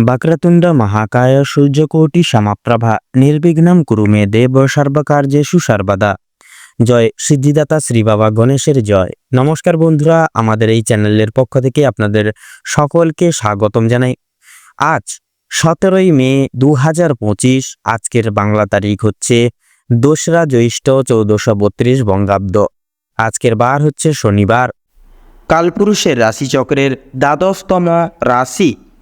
వక్రతుండ মহাকায় সূর্যকোটি সমাপ্রভা নির্বিঘ্নম কুরু মে দেব সর্বকার্যেষু সর্বদা জয় সিদ্ধিদাতা শ্রী বাবা গণেশের জয় নমস্কার বন্ধুরা আমাদের এই চ্যানেলের পক্ষ থেকে আপনাদের সকলকে স্বাগতম জানাই আজ সতেরোই মে দু হাজার পঁচিশ আজকের বাংলা তারিখ হচ্ছে দোসরা জ্যৈষ্ঠ চৌদ্দশো বত্রিশ বঙ্গাব্দ আজকের বার হচ্ছে শনিবার কালপুরুষের রাশিচক্রের দ্বাদশতম রাশি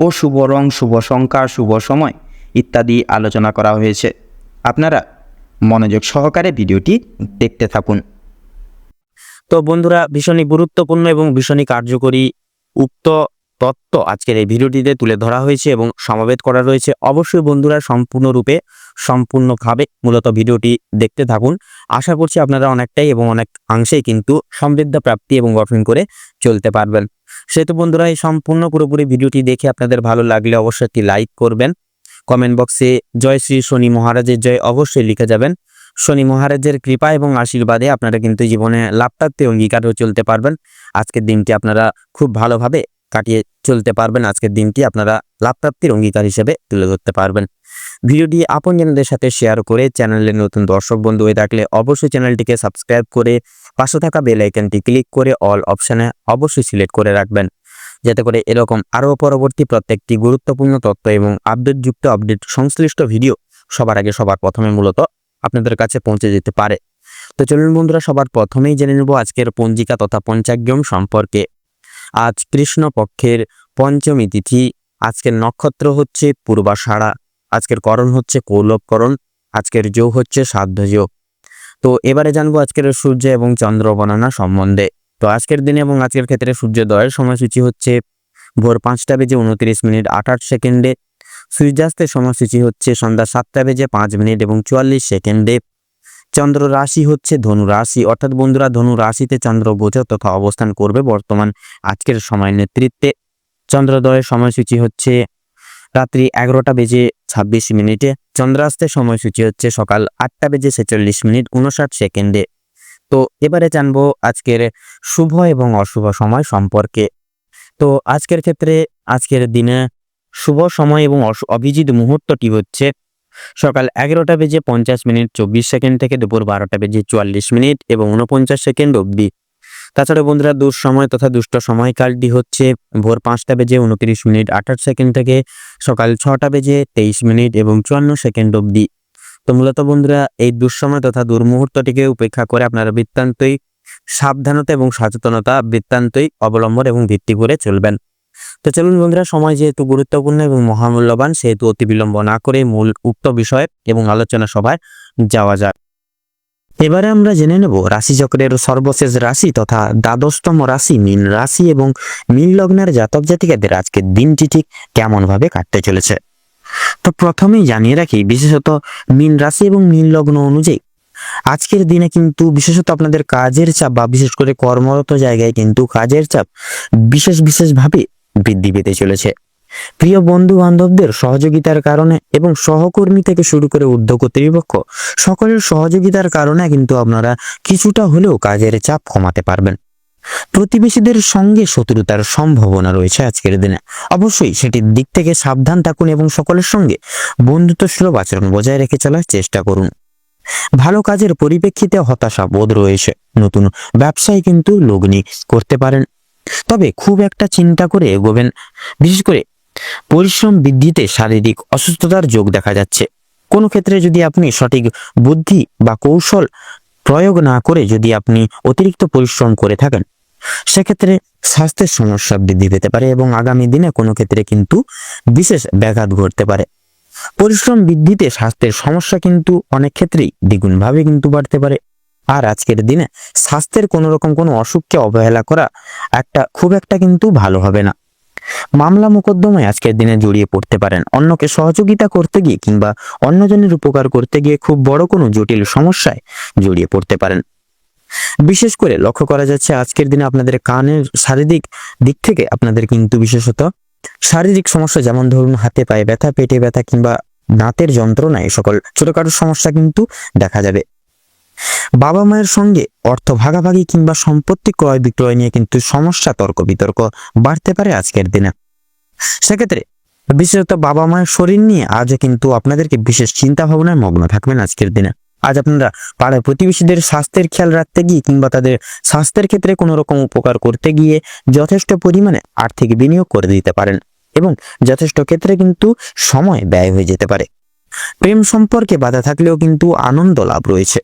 ও শুভ রং, শুভ সংখ্যা, শুভ সময় ইত্যাদি আলোচনা করা হয়েছে। আপনারা মনোযোগ সহকারে ভিডিওটি দেখতে থাকুন। তো বন্ধুরা, ভীষণই গুরুত্বপূর্ণ এবং ভীষণই কার্যকরী। উক্ত তত্ত্ব আজকের এই ভিডিওটিতে তুলে ধরা হয়েছে এবং সমাবেত করা রয়েছে। অবশ্যই বন্ধুরা সম্পূর্ণরূপে সম্পূর্ণভাবে মূলত ভিডিওটি দেখতে থাকুন। আশা করছি আপনারা অনেকটাই এবং অনেক অংশেই কিন্তু সমৃদ্ধ প্রাপ্তি এবং গঠন করে চলতে পারবেন। সেহেতু বন্ধুরা, এই সম্পূর্ণ পুরোপুরি ভিডিওটি দেখে আপনাদের ভালো লাগলে অবশ্যই একটি লাইক করবেন। কমেন্ট বক্সে জয় শ্রী শনি মহারাজের জয় অবশ্যই লিখে যাবেন। শনি মহারাজের কৃপা এবং আশীর্বাদে আপনারা কিন্তু জীবনে লাভপ্রাপ্তি অঙ্গীকারও চলতে পারবেন। আজকের দিনটি আপনারা খুব ভালোভাবে কাটিয়ে চলতে পারবেন। আজকের দিনটি আপনারা লাভপ্রাপ্তির অঙ্গীকার হিসেবে তুলে ধরতে পারবেন। ভিডিওটি আপনজনদের সাথে শেয়ার করে চ্যানেলের নতুন দর্শক বন্ধু হয়ে থাকলে অবশ্যই চ্যানেলটিকে সাবস্ক্রাইব করে পাশে থাকা বেল আইকনটি ক্লিক করে অল অপশানে অবশ্যই সিলেক্ট করে রাখবেন। যাতে করে এরকম আরও পরবর্তী প্রত্যেকটি গুরুত্বপূর্ণ তথ্য এবং আপডেটযুক্ত আপডেট সংশ্লিষ্ট ভিডিও সবার আগে সবার প্রথমে মূলত আপনাদের কাছে পৌঁছে যেতে পারে। তো চলুন বন্ধুরা, সবার প্রথমেই জেনে নেব আজকের পঞ্জিকা তথা পঞ্চাগ্যম সম্পর্কে। আজ কৃষ্ণ পক্ষের পঞ্চমী তিথি। আজকের নক্ষত্র হচ্ছে পূর্বাষাঢ়া। আজকের করণ হচ্ছে কৌলভকরণ আজকের যোগ হচ্ছে সাধ্য যোগ তো এবারে জানব আজকের সূর্য এবং চন্দ্র গণনা সম্বন্ধে। তো আজকের দিনে এবং আজকের ক্ষেত্রে সূর্যোদয়ের সময়সূচি হচ্ছে ভোর পাঁচটা বেজে উনত্রিশ মিনিট আঠাশ সেকেন্ডে। সূর্যাস্তের সময়সূচি হচ্ছে সন্ধ্যা সাতটা বেজে পাঁচ মিনিট এবং চুয়াল্লিশ সেকেন্ডে। চন্দ্র রাশি হচ্ছে ধনু রাশি। অর্থাৎ বন্ধুরা, ধনু রাশিতে চন্দ্র বোঝা তথা অবস্থান করবে বর্তমান আজকের সময় নেতৃত্বে। চন্দ্রোদয়ের সময়সূচি হচ্ছে রাত্রি এগারোটা বেজে ছাব্বিশ মিনিটে। চন্দ্রাস্তের সময়সূচি হচ্ছে সকাল আটটা বেজে ছেচল্লিশ মিনিট উনষাট সেকেন্ডে। তো এবারে জানব আজকের শুভ এবং অশুভ সময় সম্পর্কে। তো আজকের ক্ষেত্রে আজকের দিনে শুভ সময় এবং অভিজিৎ মুহূর্তটি হচ্ছে সকাল এগারোটা বেজে পঞ্চাশ মিনিট, চব্বিশ সেকেন্ড থেকে দুপুর বারোটা বেজে চুয়াল্লিশ মিনিট এবং উনপঞ্চাশ সেকেন্ড অবধি। তাছাড়া বন্ধুরা দুঃসময় তথা দুষ্ট সময়কালটি হচ্ছে ভোর পাঁচটা বেজে উনত্রিশ মিনিট, আঠাশ সেকেন্ড থেকে সকাল ছটা বেজে তেইশ মিনিট এবং চুয়ান্ন সেকেন্ড অবধি। তো মূলত বন্ধুরা, এই দুঃসময় তথা দুর্মুহূর্তটিকে উপেক্ষা করে আপনারা বৃত্তান্তই সাবধানতা এবং সচেতনতা বৃত্তান্তই অবলম্বন এবং ভিত্তি করে চলবেন। তো চলুন বন্ধুরা, সময় যেহেতু গুরুত্বপূর্ণ এবং মহামূল্যবান, সেহেতু অতি বিলম্ব না করে মূল উক্ত বিষয় এবং আলোচনা সভায় যাওয়া যাক। এবারে আমরা জেনে নেব রাশিচক্রের সর্বশেষ রাশি তথা দ্বাদশতম রাশি মীন রাশি এবং মীন লগ্নের জাতক জাতিকাদের আজকের দিনটি ঠিক কেমন ভাবে কাটতে চলেছে। তো প্রথমেই জানিয়ে রাখি, বিশেষত মীন রাশি এবং মীন লগ্ন অনুযায়ী, আজকের দিনে কিন্তু বিশেষত আপনাদের কাজের চাপ বা বিশেষ করে কর্মরত জায়গায় কিন্তু কাজের চাপ বিশেষ বিশেষভাবে বৃদ্ধি পেতে চলেছে। প্রিয় বন্ধু বান্ধবদের সহযোগিতার কারণে এবং সহকর্মী থেকে শুরু করে ঊর্ধ্ব কর্তৃপক্ষ সকলের সহযোগিতার কারণে কিন্তু আপনারা কিছুটা হলেও কাজের চাপ কমাতে পারবেন। প্রতিবেশীদের সঙ্গে শত্রুতার সম্ভাবনা রয়েছে আজকের দিনে। অবশ্যই সেটির দিক থেকে সাবধান থাকুন এবং সকলের সঙ্গে বন্ধুত্ব সুলভ আচরণ বজায় রেখে চলার চেষ্টা করুন। ভালো কাজের পরিপ্রেক্ষিতে হতাশা বোধ রয়েছে। নতুন ব্যবসায় কিন্তু লগ্নি করতে পারেন। তবে খুব একটা চিন্তা করে এগোবেন বিশেষ করে পরিশ্রম বৃদ্ধিতে শারীরিক অসুস্থতার যোগ দেখা যাচ্ছে। কোনো ক্ষেত্রে যদি আপনি সঠিক বুদ্ধি বা কৌশল প্রয়োগ না করে যদি আপনি অতিরিক্ত পরিশ্রম করে থাকেন, সেক্ষেত্রে স্বাস্থ্যের সমস্যা বৃদ্ধি পেতে পারে এবং আগামী দিনে কোনো ক্ষেত্রে কিন্তু বিশেষ ব্যাঘাত ঘটতে পারে। পরিশ্রম বৃদ্ধিতে স্বাস্থ্যের সমস্যা কিন্তু অনেক ক্ষেত্রেই দ্বিগুণভাবে কিন্তু বাড়তে পারে। আর আজকের দিনে স্বাস্থ্যের কোনো রকম কোনো অসুখকে অবহেলা করা একটা খুব একটা কিন্তু ভালো হবে না। মামলা মোকদ্দমায় আজকের দিনে জড়িয়ে পড়তে পারেন। অন্যকে সহযোগিতা করতে গিয়ে কিংবা অন্যজনের উপকার করতে গিয়ে খুব বড় কোনো জটিল সমস্যায় জড়িয়ে পড়তে পারেন। বিশেষ করে লক্ষ্য করা যাচ্ছে আজকের দিনে আপনাদের কানের শারীরিক দিক থেকে আপনাদের কিন্তু বিশেষত শারীরিক সমস্যা যেমন ধরুন হাতে পায়ে ব্যথা, পেটে ব্যথা কিংবা দাঁতের যন্ত্রণা এই সকল ছোটখাটো সমস্যা কিন্তু দেখা যাবে। বাবা মায়ের সঙ্গে অর্থ ভাগাভাগি কিংবা সম্পত্তি ক্রয় বিক্রয় নিয়ে কিন্তু সমস্যা, তর্ক বিতর্ক বাড়তে পারে আজকের দিনে। সেক্ষেত্রে বিশেষত বাবা মায়ের শরীর নিয়ে আজও কিন্তু আপনাদেরকে বিশেষ চিন্তা ভাবনায় মগ্ন থাকবেন আজকের দিনে। আজ আপনারা পাড়ার প্রতিবেশীদের স্বাস্থ্যের খেয়াল রাখতে গিয়ে কিংবা তাদের স্বাস্থ্যের ক্ষেত্রে কোনো রকম উপকার করতে গিয়ে যথেষ্ট পরিমাণে আর্থিক বিনিয়োগ করে দিতে পারেন এবং যথেষ্ট ক্ষেত্রে কিন্তু সময় ব্যয় হয়ে যেতে পারে। প্রেম সম্পর্কে বাধা থাকলেও কিন্তু আনন্দ লাভ রয়েছে।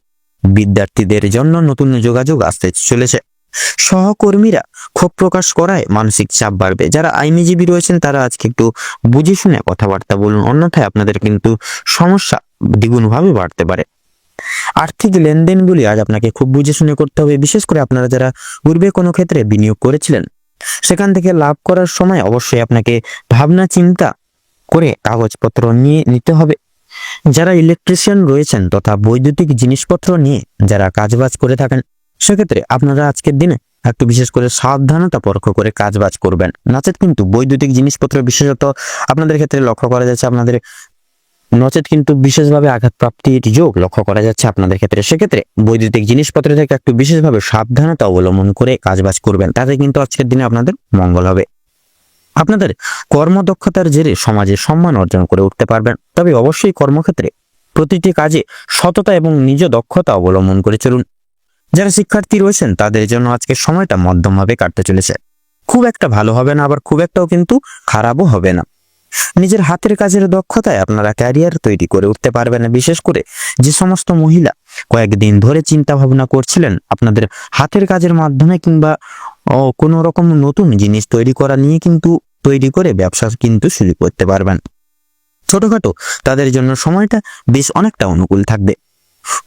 বিদ্যার্থীদের জন্য নতুন যোগাযোগ আসতে চলেছে। সহকর্মীরা ক্ষোভ প্রকাশ করায় মানসিক চাপ বাড়বে। যারা আইনজীবী রয়েছেন, তারা আজকে একটু বুঝে শুনে কথাবার্তা বলুন। অন্যথায় আপনাদের কিন্তু সমস্যা দ্বিগুণভাবে বাড়তে পারে। আর্থিক লেনদেনগুলি আজ আপনাকে খুব বুঝে শুনে করতে হবে। বিশেষ করে আপনারা যারা পূর্বে কোনো ক্ষেত্রে বিনিয়োগ করেছিলেন, সেখান থেকে লাভ করার সময় অবশ্যই আপনাকে ভাবনা চিন্তা করে কাগজপত্র নিয়ে নিতে হবে। যারা ইলেকট্রিশিয়ান রয়েছেন তথা বৈদ্যুতিক জিনিসপত্র নিয়ে যারা কাজবাজ করে থাকেন, সেক্ষেত্রে আপনারা আজকের দিনে একটু বিশেষ করে সাবধানতা পরখ করে কাজবাজ করবেন। নচেত কিন্তু বৈদ্যুতিক জিনিসপত্র বিশেষত আপনাদের ক্ষেত্রে লক্ষ্য করা যাচ্ছে আপনাদের, নচেত কিন্তু বিশেষভাবে আঘাতপ্রাপ্তির যোগ লক্ষ্য করা যাচ্ছে আপনাদের ক্ষেত্রে। সেক্ষেত্রে বৈদ্যুতিক জিনিসপত্র থেকে একটু বিশেষভাবে সাবধানতা অবলম্বন করে কাজবাজ করবেন, তাতে কিন্তু আজকের দিনে আপনাদের মঙ্গল হবে। আপনাদের কর্মদক্ষতার জেরে সমাজে সম্মান অর্জন করে উঠতে পারবেন। তবে অবশ্যই কর্মক্ষেত্রে প্রতিটি কাজে সততা এবং নিজ দক্ষতা অবলম্বন করে চলুন। যারা শিক্ষার্থী রয়েছেন, তাদের জন্য আজকে সময়টা মধ্যমভাবে কাটতে চলেছে। খুব একটা ভালো হবে না, আবার খুব একটাও কিন্তু খারাপও হবে না। নিজের হাতের কাজের দক্ষতায় আপনারা ক্যারিয়ার তৈরি করে উঠতে পারবেন। না বিশেষ করে যে সমস্ত মহিলা কয়েকদিন ধরে চিন্তা ভাবনা করছিলেন, আপনাদের হাতের কাজের মাধ্যমে কিংবা কোনো রকম নতুন জিনিস তৈরি করা নিয়ে কিন্তু তৈরি করে ব্যবসা কিন্তু শুরু করতে পারবেন। ছোটখাটো, তাদের জন্য সময়টা বেশ অনেকটা অনুকূল থাকবে।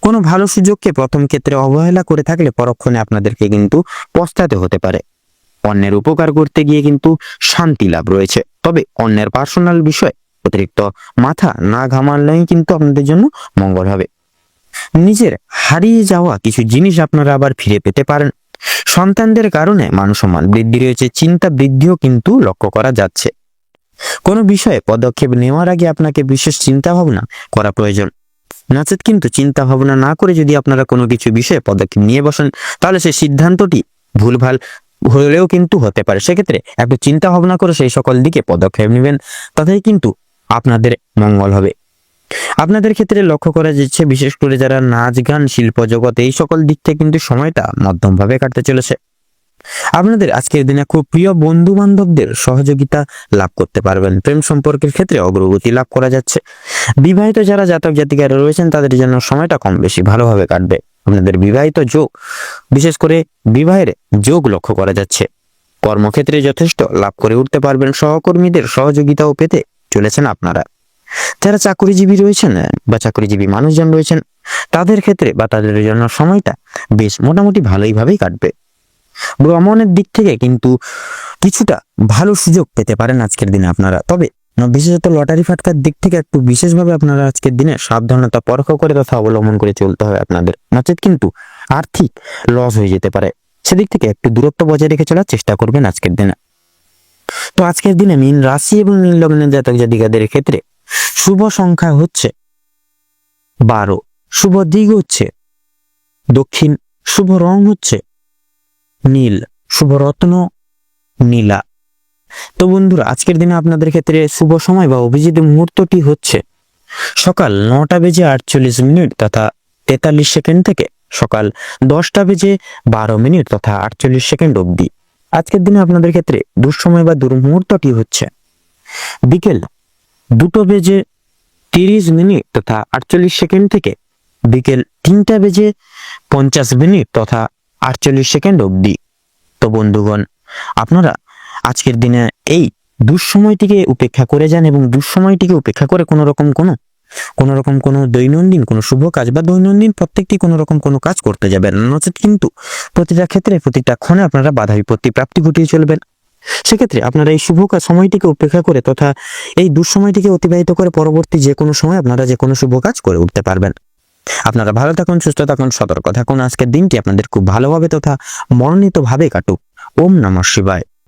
কোনো ভালো সুযোগকে প্রথম ক্ষেত্রে অবহেলা করে থাকলে পরক্ষণে আপনাদেরকে কিন্তু পস্তাতে হতে পারে। অন্যের উপকার করতে গিয়ে কিন্তু শান্তি লাভ রয়েছে। তবে অন্যের পার্সোনাল বিষয়, অতিরিক্ত মাথা না ঘামালেই কিন্তু আপনাদের জন্য মঙ্গল হবে। নিজের হারিয়ে যাওয়া কিছু জিনিস আপনারা আবার ফিরে পেতে পারেন। সন্তানদের কারণে মানসম্মান বৃদ্ধি রয়েছে, চিন্তা বৃদ্ধিও কিন্তু লক্ষ্য করা যাচ্ছে। কোনো বিষয়ে পদক্ষেপ নেওয়ার আগে আপনাকে বিশেষ চিন্তা ভাবনা করা প্রয়োজন। নাচেত কিন্তু চিন্তা ভাবনা না করে যদি আপনারা কোনো কিছু বিষয়ে পদক্ষেপ নিয়ে বসেন, তাহলে সেই সিদ্ধান্তটি ভুলভাল হলেও কিন্তু হতে পারে। সেক্ষেত্রে একটু চিন্তা ভাবনা করে সেই সকল দিকে পদক্ষেপ নেবেন, তাতেই কিন্তু আপনাদের মঙ্গল হবে। আপনাদের ক্ষেত্রে লক্ষ্য করা যাচ্ছে, বিশেষ করে যারা নাচ, গান, শিল্প জগতে এই সকল দিক থেকে কিন্তু সময়টা মধ্যমভাবে কাটতে চলেছে। আপনাদের আজকের দিনে খুব প্রিয় বন্ধু বান্ধবদের সহযোগিতা লাভ করতে পারবেন। প্রেম সম্পর্কের ক্ষেত্রে অগ্রগতি লাভ করা যাচ্ছে। বিবাহিত যারা জাতক জাতিকারা রয়েছেন, তাদের জন্য সময়টা কম বেশি ভালোভাবে কাটবে। আপনাদের বিবাহিত যোগ, বিশেষ করে বিবাহের যোগ লক্ষ্য করা যাচ্ছে। কর্মক্ষেত্রে যথেষ্ট লাভ করে উঠতে পারবেন। সহকর্মীদের সহযোগিতাও পেতে চলেছেন আপনারা। যারা চাকরিজীবী রয়েছেন, বা চাকরিজীবী মানুষজন রয়েছেন, তাদের ক্ষেত্রে বা তাদের জন্য সময়টা বেশ মোটামুটি ভালোইভাবেই কাটবে। ভ্রমণের দিক থেকে কিন্তু কিছুটা ভালো সুযোগ পেতে পারেন আজকের দিনে আপনারা। তবে বিশেষত লটারি ফাটকার দিক থেকে একটু বিশেষভাবে আপনারা আজকের দিনে সাবধানতা পরখ করে তথা অবলম্বন করে চলতে হবে আপনাদের। নচেত কিন্তু আর্থিক লস হয়ে যেতে পারে। সেদিক থেকে একটু দূরত্ব বজায় রেখে চলার চেষ্টা করবেন আজকের দিনে। তো আজকের দিনে মীন রাশি এবং মীন লগ্নের জাতক জাতিকাদের ক্ষেত্রে শুভ সংখ্যা হচ্ছে বারো। শুভ দিক হচ্ছে দক্ষিণ। শুভ রং হচ্ছে নীল। শুভ রত্ন নীলা। তো বন্ধুরা, আজকের দিনে আপনাদের ক্ষেত্রে শুভ সময় বা অভিজিৎ মুহূর্তটি হচ্ছে সকাল নটা বেজে আটচল্লিশ মিনিট তথা তেতাল্লিশ সেকেন্ড থেকে সকাল দশটা বেজে বারো মিনিট তথা আটচল্লিশ সেকেন্ড অবধি। আজকের দিনে আপনাদের ক্ষেত্রে দুঃসময় বা দুর্মুহূর্তটি হচ্ছে বিকেল দুটো বেজে তিরিশ মিনিট তথা আটচল্লিশ সেকেন্ড থেকে বিকেল তিনটা বেজে পঞ্চাশ মিনিট তথা আটচল্লিশ সেকেন্ড অবধি। তো বন্ধুগণ, আপনারা আজকের দিনে এই দুঃসময়টিকে উপেক্ষা করে যান এবং দুঃসময়টিকে উপেক্ষা করে কোনো রকম কোনো কোনো রকম কোনো দৈনন্দিন, কোনো শুভ কাজ বা দৈনন্দিন প্রত্যেকটি কোনো রকম কোনো কাজ করতে যাবেন। নচেত কিন্তু প্রতিটা ক্ষেত্রে প্রতিটা ক্ষণে আপনারা বাধা বিপত্তি প্রাপ্তি ঘটিয়ে চলবেন। সেক্ষেত্রে আপনারা এই শুভ কাজ সময়টিকে উপেক্ষা করে তথা এই দুঃসময়টিকে অতিবাহিত করে পরবর্তী যে কোনো সময় আপনারা যে কোনো শুভ কাজ করে উঠতে পারবেন। আপনারা ভালো থাকুন, সুস্থ থাকুন, সতর্ক থাকুন। আজকের দিনটি আপনাদের খুব ভালোভাবে তথা মনোনীতভাবে কাটুক। ওম নমঃ শিবায়।